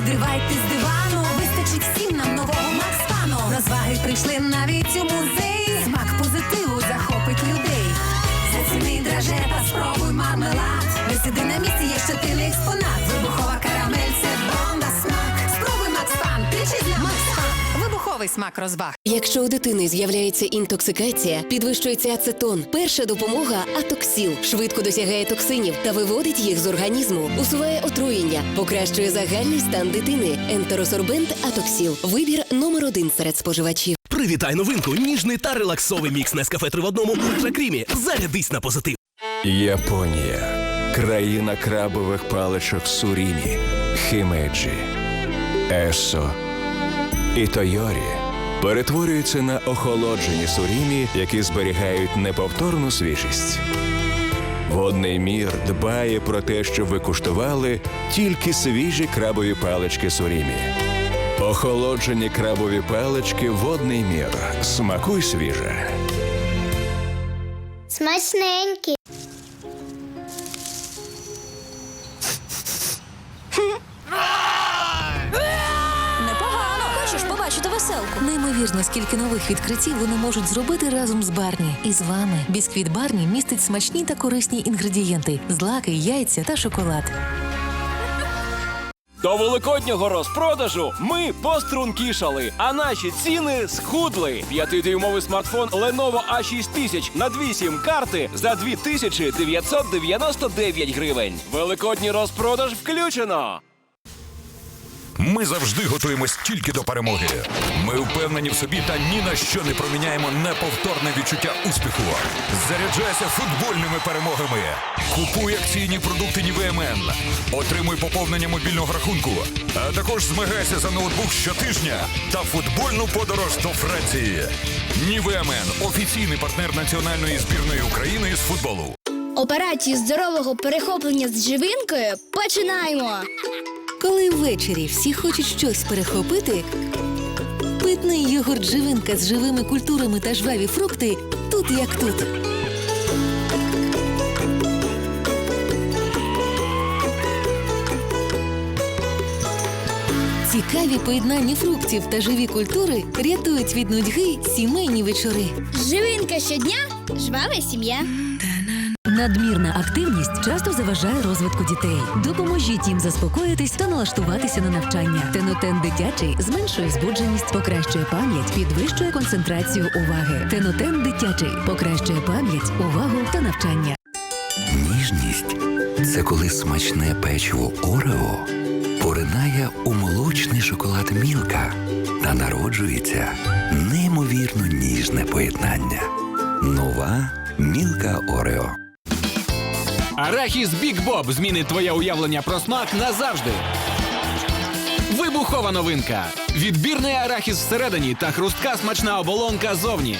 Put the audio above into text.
підривайте з дивану, вистачить всім нам нового Макспану На зваги прийшли навіть у музей. Смак позитиву захопить людей. Заціни драже, спробуй мармелад. Не сиди на місці, є ще ти не експонат. Вибухова Макспан. Смак розваг. Якщо у дитини з'являється інтоксикація, підвищується ацетон. Перша допомога атоксіл швидко досягає токсинів та виводить їх з організму, усуває отруєння, покращує загальний стан дитини. Ентеросорбент атоксіл. Вибір номер один серед споживачів. Привітай новинку! Ніжний та релаксовий мікс Нескафе 3 в одному Ультра Крімі. Зарядись на позитив. Японія. Країна крабових паличок Сурімі, Хімеджі, Есо і Тойорі перетворюються на охолоджені сурімі, які зберігають неповторну свіжість. Водний мір дбає про те, щоб ви куштували тільки свіжі крабові палички Сурімі. Охолоджені крабові палички Водний мір. Смакуй свіже. Смачненькі. Веселку? Неймовірно, скільки нових відкриттів вони можуть зробити разом з Барні. І з вами. Бісквіт Барні містить смачні та корисні інгредієнти: злаки, яйця та шоколад. До великоднього розпродажу ми пострункішали, а наші ціни схудли. П'ятидюймовий смартфон Lenovo A6000 на дві сім карти за 2999 гривень. Великодній розпродаж включено. Ми завжди готуємось тільки до перемоги. Ми впевнені в собі та ні на що не проміняємо неповторне відчуття успіху. Заряджайся футбольними перемогами. Купуй акційні продукти Нівемен. Отримуй поповнення мобільного рахунку. А також змагайся за ноутбук щотижня та футбольну подорож до Франції. Нівемен офіційний партнер національної збірної України з футболу. Операцію здорового перехоплення з живинкою починаємо. Коли ввечері всі хочуть щось перехопити, питний йогурт живинка з живими культурами та жваві фрукти тут як тут. Цікаві поєднання фруктів та живі культури рятують від нудьги сімейні вечори. Живинка щодня жвава сім'я. Надмірна активність часто заважає розвитку дітей. Допоможіть їм заспокоїтись та налаштуватися на навчання. Тенотен дитячий зменшує збудженість, покращує пам'ять, підвищує концентрацію уваги. Тенотен дитячий покращує пам'ять, увагу та навчання. Ніжність це коли смачне печиво Орео поринає у молочний шоколад Мілка та народжується неймовірно ніжне поєднання. Нова Мілка Орео. Арахіс Бік Боб змінить твоє уявлення про смак назавжди. Вибухова новинка. Відбірний арахіс всередині та хрустка смачна оболонка зовні.